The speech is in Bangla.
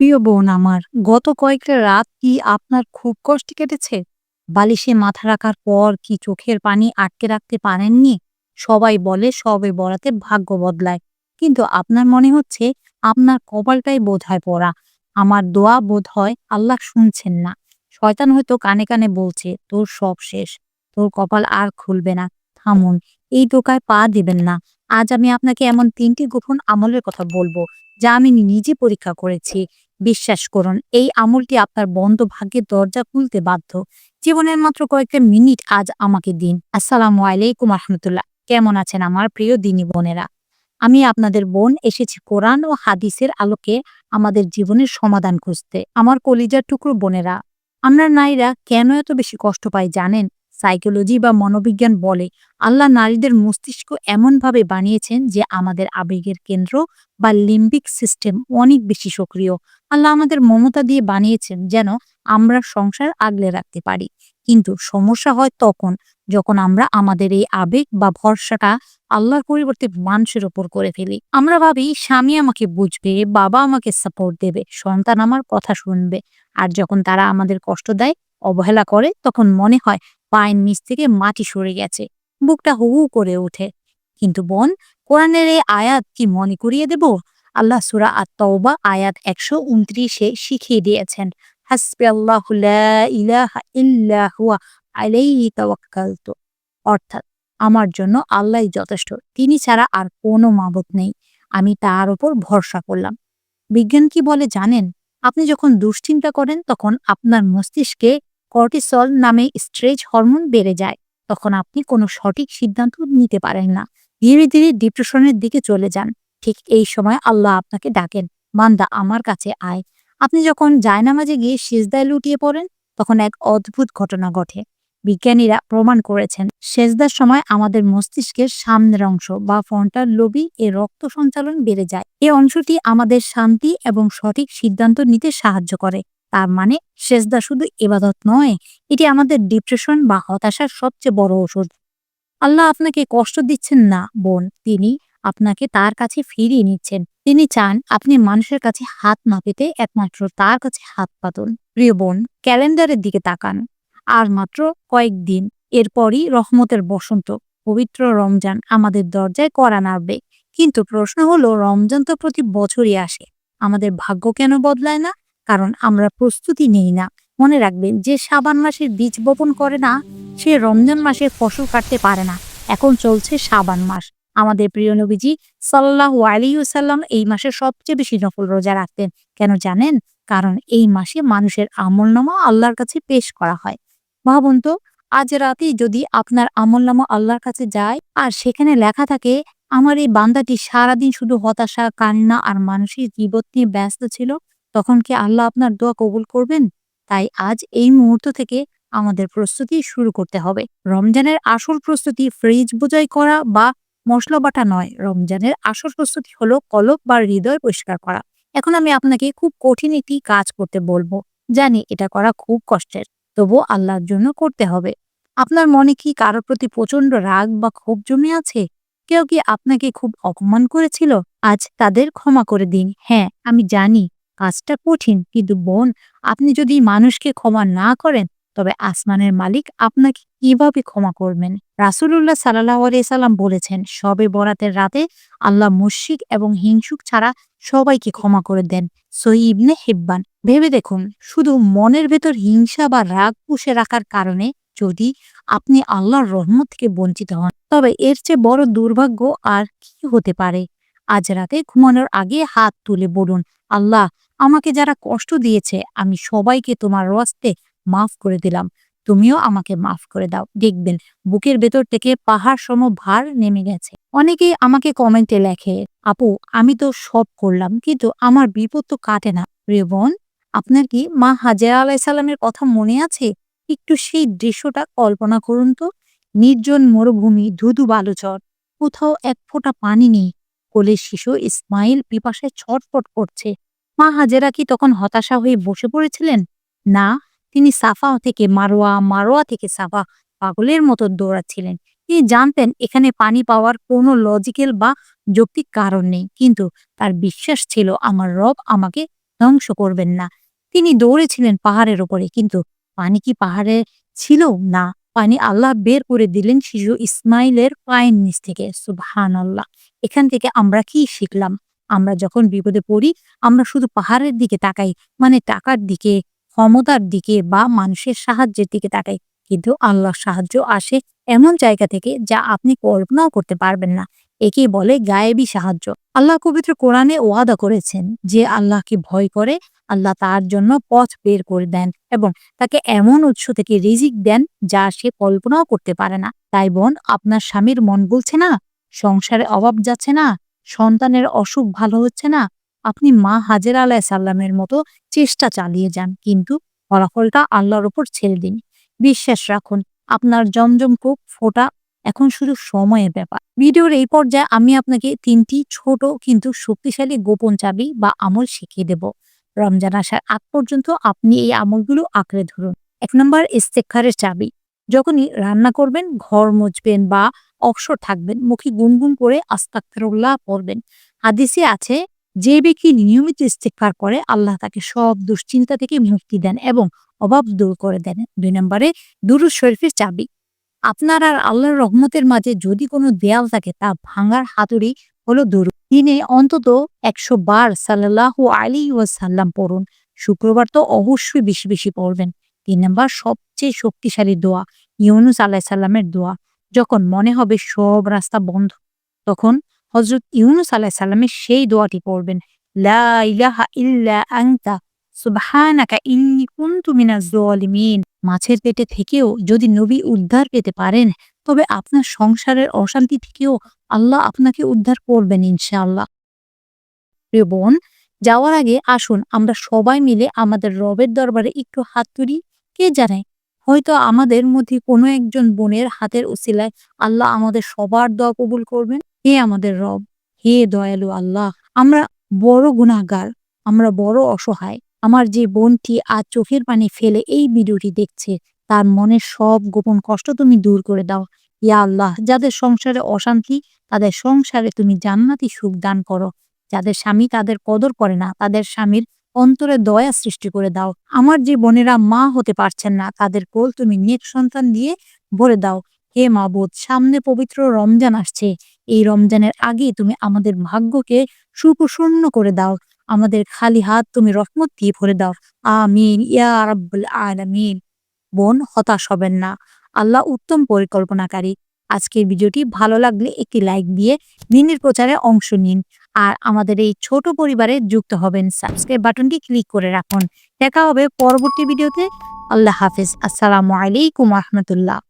প্রিয় বোন আমার, গত কয়েকটা রাত কি আপনার খুব কষ্টে কেটেছে? বালিশে মাথা রাখার পর কি চোখের পানি আটকে রাখতে পারেননি? সবাই বলে সবে বরাতে ভাগ্য বদলায়। কিন্তু আপনার মনে হচ্ছে আপনার কপালটাই বোধ হয় পড়া। আমার দোয়া বোধ হয় আল্লাহ শুনছেন না। শয়তান হয়তো কানে, কানে বলছে, তোর সব শেষ। তোর কপাল আর খুলবে না। থামুন, এই টোকায় পা দিবেন না। আজ আমি আপনাকে এমন তিনটি গোপন আমলের কথা বলব, যা আমি নিজে পরীক্ষা করেছি। বিশ্বাস করুন, এই আমলটি আপনার বন্ধ ভাগ্যের দরজা খুলতে বাধ্য। জীবনের মাত্র কয়েকটা মিনিট আজ আমাকে দিন। আসসালামু আলাইকুম রহমতুল্লাহ। কেমন আছেন আমার প্রিয় দিনী বোনেরা? আমি আপনাদের বোন এসেছি কোরআন ও হাদিসের আলোকে আমাদের জীবনের সমাধান খুঁজতে। আমার কলিজার টুকরো বোনেরা, আমরা নারীরা কেন এত বেশি কষ্ট পাই জানেন? সাইকোলজি বা মনোবিজ্ঞান বলে, আল্লাহ নারীদের মস্তিষ্ক এমনভাবে বানিয়েছেন যে আমাদের আবেগের কেন্দ্র বা লিম্বিক সিস্টেম অনেক বেশি সক্রিয়। আল্লাহ আমাদের মমতা দিয়ে বানিয়েছেন যেন আমরা সংসার আগলে রাখতে পারি। কিন্তু সমস্যা হয় তখন, যখন আমরা আমাদের এই আবেগ বা ভরসাটা আল্লাহর পরিবর্তে মানুষের ওপর করে ফেলি। আমরা ভাবি, স্বামী আমাকে বুঝবে, বাবা আমাকে সাপোর্ট দেবে, সন্তান আমার কথা শুনবে। আর যখন তারা আমাদের কষ্ট দেয়, অবহেলা করে, তখন মনে হয় পায়ের নিচ থেকে মাটি সরে গেছে। বুকটা হু হু করে ওঠে। কিন্তু বোন, কোরআনের এই আয়াত কি মনে করিয়ে দেব? আল্লাহ সুরা আত্মবা আয়াত একশো উনত্রিশে শিখিয়ে দিয়েছেন। আল্লাহ অর্থাৎ আমার জন্য আল্লাহই যথেষ্ট, তিনি ছাড়া আর কোনো মাবুদ নেই। আমি তার উপর ভরসা করলাম। বিজ্ঞান কি বলে জানেন? আপনি যখন দুশ্চিন্তা করেন, তখন আপনার মস্তিষ্কে কর্টিসল নামে স্ট্রেস হরমোন বেড়ে যায়। তখন আপনি কোনো সঠিক সিদ্ধান্ত নিতে পারেন না। ধীরে ধীরে ডিপ্রেশনের দিকে চলে যান। ঠিক এই সময় আল্লাহ আপনাকে ডাকেন মান্দা আমার কাছে আয়। আপনি যখন জায়নামাজে গিয়ে সেজদায় লুটিয়ে পড়েন, তখন এক অদ্ভুত ঘটনা ঘটে। বিজ্ঞানীরা প্রমাণ করেছেন, সেজদার সময় আমাদের মস্তিষ্কের সামনের অংশ বা ফন্টার লোবি এ রক্ত সঞ্চালন বেড়ে যায়। এ অংশটি আমাদের শান্তি এবং সঠিক সিদ্ধান্ত নিতে সাহায্য করে। তার মানে সেজদা শুধু এবাদত নয়, এটি আমাদের ডিপ্রেশন বা হতাশার সবচেয়ে বড় ওষুধ। আল্লাহ আপনাকে কষ্ট দিচ্ছেন না, বোন। তিনি আপনাকে তার কাছে ফিরিয়ে নিচ্ছেন। তিনি চান আপনি মানুষের কাছে হাত না পেতে একমাত্র তার কাছে হাত পাতুন। প্রিয় বোন, ক্যালেন্ডারের দিকে তাকান। আর মাত্র কয়েকদিন এরপরই রহমতের বসন্ত। পবিত্র রমজান আমাদের দরজায় করা নাড়বে। কিন্তু প্রশ্ন হলো, রমজান তো প্রতি বছরই আসে। আমাদের ভাগ্য কেন বদলায় না? কারণ আমরা প্রস্তুতি নেই না। মনে রাখবেন, যে সাবান মাসের বীজ বপন করে না, সে রমজান মাসে ফসল কাটতে পারে না। এখন চলছে সাবান মাস। আমাদের প্রিয় নবীজি সাল্লাহ আলিউসাল্লাম এই মাসে সবচেয়ে বেশি নফল রোজা রাখতেন। কেন জানেন? কারণ এই মাসে মানুষের আমলনামা আল্লাহর কাছে পেশ করা হয়। ভাবুন তো, আজ রাতেই যদি আপনার আমলনামা আল্লাহর কাছে যায়, আর সেখানে লেখা থাকে, আমার এই বান্দাটি সারাদিন শুধু হতাশা, কান্না আর মানসিক জীবত নিয়ে ব্যস্ত ছিল তখন কি আল্লাহ আপনার দোয়া কবুল করবেন? তাই আজ এই মুহূর্ত থেকে আমাদের প্রস্তুতি শুরু করতে হবে। রমজানের আসল প্রস্তুতি ফ্রিজ বোঝাই করা বা মশলা বাটা নয়। রমজানের আসল প্রস্তুতি হলো কলব বা হৃদয় পরিষ্কার করা। এখন আমি আপনাকে খুব কঠিন একটি কাজ করতে বলব। জানি এটা করা খুব কষ্টের। তবু আল্লাহর জন্য করতে হবে। আপনার মনে কি কারোর প্রতি প্রচণ্ড রাগ বা ক্ষোভ জমে আছে? কেউ কি আপনাকে খুব অপমান করেছিল? আজ তাদের ক্ষমা করে দিন। হ্যাঁ আমি জানি। কাজটা কঠিন, কিন্তু বোন, আপনি যদি মানুষকে ক্ষমা না করেন, তবে আসমানের মালিক আপনাকে কীভাবে ক্ষমা করবেন? রাসুল্লাহ সাল্লাহ সাল্লাম বলেছেন, সবে বরাতের রাতে আল্লাহ মুশিক এবং হিংসুক ছাড়া সবাইকে ক্ষমা করে দেন। সই ইবনে হেব্বান। ভেবে দেখুন, শুধু মনের ভেতর হিংসা বা রাগ পুষে রাখার কারণে যদি আপনি আল্লাহর রহমত থেকে বঞ্চিত হন, তবে এর চেয়ে বড় দুর্ভাগ্য আর কি হতে পারে? আজ রাতে ঘুমানোর আগে হাত তুলে বলুন, আল্লাহ আমাকে যারা কষ্ট দিয়েছে, আমি সবাইকে তোমার রস্তে মাফ করে দিলাম। তুমিও আমাকে মাফ করে দাও। দেখবেন, বুকের ভেতর থেকে পাহাড় সম ভার নেমে গেছে। অনেকেই আমাকে কমেন্টে লেখে, আপু, আমি তো সব করলাম, কিন্তু আমার বিপদ তো কাটে না। প্রিয় বোন, আপনার কি মা হাজিয়া আলাইসাল্লামের কথা মনে আছে? একটু সেই দৃশ্যটা কল্পনা করুন তো। নির্জন মরুভূমি, ধুধু বালুচর, কোথাও এক ফোঁটা পানি নেই। কোলের শিশু ইসমাইল পিপাসায় ছটফট করছে। মা হাজেরা কি তখন হতাশা হয়ে বসে পড়েছিলেন? না, তিনি সাফা থেকে মারোয়া মারোয়া থেকে সাফা পাগলের মতো দৌড়াচ্ছিলেন। তিনি জানতেন এখানে পানি পাওয়ার কোনো লজিক্যাল বা যৌক্তিক কারণ নেই, কিন্তু তার বিশ্বাস ছিল আমার রব আমাকে ধ্বংস করবেন না। তিনি দৌড়েছিলেন পাহাড়ের ওপরে কিন্তু পানি কি পাহাড়ে ছিল? না, পানি আল্লাহ বের করে দিলেন শিশু ইসমাইলের পায়ের নিচ থেকে সুবহান আল্লাহ এখান থেকে আমরা কি শিখলাম? আমরা যখন বিপদে পড়ি, আমরা শুধু পাহাড়ের দিকে তাকাই মানে টাকার দিকে, ক্ষমতার দিকে বা মানুষের সাহায্যের দিকে তাকাই। কিন্তু আল্লাহর সাহায্য আসে এমন জায়গা থেকে যা আপনি কল্পনাও করতে পারবেন না। একে বলে গায়েবী সাহায্য। আল্লাহ পবিত্র কোরআনে ওয়াদা করেছেন যে আল্লাহকে ভয় করে, আল্লাহ তার জন্য পথ বের করে দেন এবং তাকে এমন উৎস থেকে রিজিক দেন যা সে কল্পনাও করতে পারে না। তাই বোন, আপনার স্বামীর মন বলছে না, সংসারে অভাব যাচ্ছে না সন্তানের অসুখ ভালো হচ্ছে না, আপনি মা হাজের আলাহ সাল্লামের মতো চেষ্টা চালিয়ে যান, কিন্তু ফলাফলটা আল্লাহর ওপর ছেড়ে দিন। বিশ্বাস রাখুন, আপনার জমজম কূপ ফোটা এখন শুধু সময়ের ব্যাপার। ভিডিওর এই পর্যায়ে আমি আপনাকে তিনটি ছোট কিন্তু শক্তিশালী গোপন চাবি বা আমল শিখিয়ে দেব। রমজান আসার আগ পর্যন্ত আপনি এই আমলগুলো আঁকড়ে ধরুন। এক নম্বর ইস্তেখারের চাবি। যখনই রান্না করবেন, ঘর মুছবেন বা অবসর থাকবেন, মুখে গুনগুন করে আস্তাকফিরুল্লাহ পড়বেন। হাদিসে আছে, যে ব্যক্তি নিয়মিত ইস্তেকফার করে, আল্লাহ তাকে সব দুশ্চিন্তা থেকে মুক্তি দেন এবং অভাব দূর করে দেন। দুই নম্বরে, দুরুদ শরীফের চাবি। আপনার আর আল্লাহর রহমতের মাঝে যদি কোনো দেয়াল থাকে, তা ভাঙার হাতুড়ি হলো দুরু দিনে অন্তত একশো বার সাল্লাহু আলী ওয়াসাল্লাম পড়ুন। শুক্রবার তো অবশ্যই বেশি বেশি পড়বেন। তিন নম্বর, সবচেয়ে শক্তিশালী দোয়া, ইউনুস আল্লাহ সাল্লামের দোয়া। যখন মনে হবে সব রাস্তা বন্ধ, তখন হজরত ইউনুস আল্লাহ সাল্লামের সেই দোয়াটি পড়বেন, লা মাছের পেটে থেকেও যদি নবী উদ্ধার পেতে পারেন, তবে আপনার সংসারের অশান্তি থেকেও আল্লাহ আপনাকে উদ্ধার করবেন ইনশাআল্লাহ। প্রিয় বোন, যাওয়ার আগে আসুন, আমরা সবাই মিলে আমাদের রবের দরবারে একটু হাত তুলি। কে জানে হয়তো আমাদের মধ্যে কোনো একজন বোনের হাতের উসিলায় আল্লাহ আমাদের সবার দোয়া কবুল করবেন। হে আমাদের রব, হে দয়ালু আল্লাহ, আমরা বড় গুণাগার আমরা বড় অসহায়। আমার যে বোনটি আজ চোখের পানি ফেলে এই ভিডিওটি দেখছে, তার মনের সব গোপন কষ্ট তুমি দূর করে দাও। ইয়া আল্লাহ, যাদের সংসারে অশান্তি, তাদের সংসারে তুমি জান্নাতি সুখ দান করো। যাদের স্বামী তাদের কদর করে না, তাদের স্বামীর অন্তরে দয়া সৃষ্টি করে দাও। আমার যে বোনেরা মা হতে পারছেন না, তাদের কোল তুমি নেক সন্তান দিয়ে ভরে দাও। হে মা মাবুদ, সামনে পবিত্র রমজান আসছে। এই রমজানের আগে তুমি আমাদের ভাগ্যকে সুপ্রসন্ন করে দাও। আমাদের খালি হাত তুমি রহমত দিয়ে ভরে দাও। আমিন, ইয়া রাব্বুল আলামিন। বোন, হতাশ হবেন না। আল্লাহ উত্তম পরিকল্পনাকারী। আজকের ভিডিওটি ভালো লাগলে একটি লাইক দিয়ে দিনের প্রচারে অংশ নিন। আর আমাদের এই ছোট পরিবারে যুক্ত হবেন। সাবস্ক্রাইব বাটনটি ক্লিক করে রাখুন। দেখা হবে পরবর্তী ভিডিওতে। আল্লাহ হাফিজ। আসসালামু আলাইকুম রহমতুল্লাহ।